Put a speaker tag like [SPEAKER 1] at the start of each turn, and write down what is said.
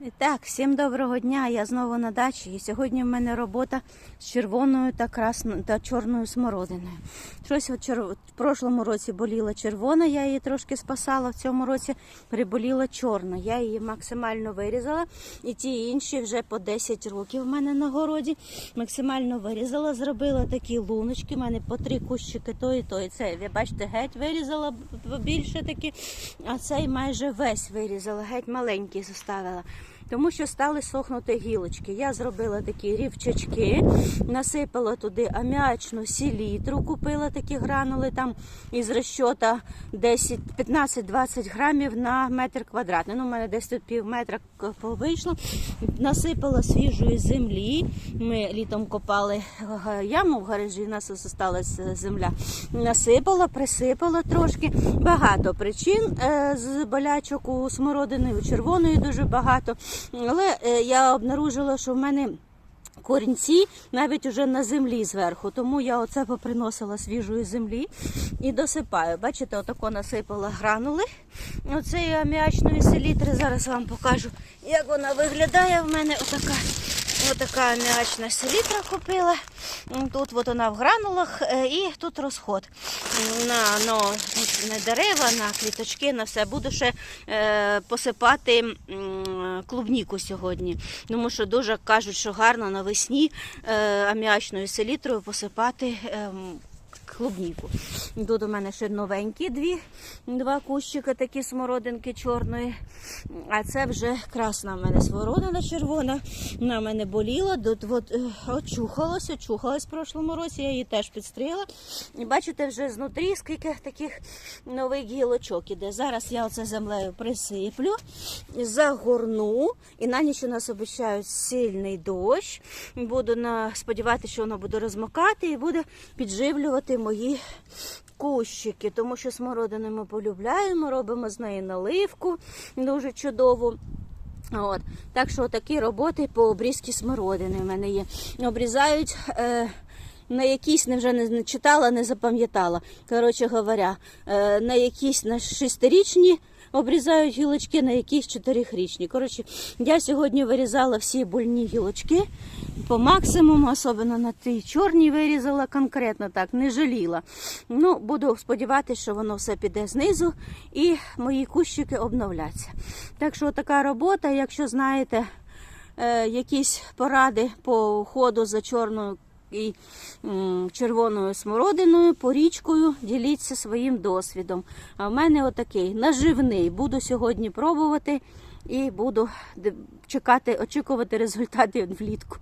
[SPEAKER 1] І так, всім доброго дня. Я знову на дачі. І сьогодні в мене робота з червоною та красною та чорною смородиною. Щось от чер... в прошлому році боліла червона, я її трошки спасала. В цьому році приболіла чорна. Я її максимально вирізала. І ті інші вже по 10 років в мене на городі. Максимально вирізала, зробила такі луночки. У мене по три кущики то і то. Це, ви бачите, геть вирізала більше такі, а цей майже весь вирізала, геть маленький заставила тому що стали сохнути гілочки. Я зробила такі рівчачки, насипала туди аміачну селітру, купила такі гранули там із розчота 10, 15-20 грамів на метр квадратний. Ну, у мене десь тут пів метра вийшло. Насипала свіжої землі. Ми літом копали яму в гаражі, у нас залишилася земля. Насипала, присипала трошки. Багато причин е, з болячок у смородини, у червоної дуже багато. Але е, я обнаружила, що в мене корінці навіть уже на землі зверху. Тому я оце поприносила свіжої землі і досипаю. Бачите, отако насипала гранули оцеї аміачної селітри. Зараз вам покажу, як вона виглядає. В мене отака. Отака аміачна селітра купила. Тут от вона в гранулах е, і тут розход. На, ну, на дерева, на квіточки, на все. Буду ще е, посипати клубніку сьогодні. Тому що дуже кажуть, що гарно навесні е, аміачною селітрою посипати. ем, Клубніку. Тут у мене ще новенькі дві, два кущики, такі смородинки чорної. А це вже красна в мене смородина червона. Вона мене боліла, тут от, е, очухалась, очухалась в прошлому році, я її теж підстригла. І бачите, вже знутрі скільки таких нових гілочок іде. Зараз я оце землею присиплю, загорну, і на ніч у нас обіцяють сильний дощ. Буду на... сподіватися, що воно буде розмокати і буде підживлювати мої кущики, тому що смородину ми полюбляємо, робимо з неї наливку дуже чудову. От. Так що такі роботи по обрізці смородини в мене є. Обрізають. Е... На якісь не вже не читала, не запам'ятала. Коротше говоря, е, на якісь на шестирічні обрізають гілочки, на якісь чотирихрічні. Коротше, я сьогодні вирізала всі больні гілочки по максимуму, особливо на тій чорній вирізала конкретно так, не жаліла. Ну, буду сподіватися, що воно все піде знизу і мої кущики обновляться. Так що така робота, якщо знаєте е, якісь поради по уходу за чорною і червоною смородиною, порічкою, діліться своїм досвідом. А в мене отакий наживний. Буду сьогодні пробувати і буду чекати, очікувати результатів влітку.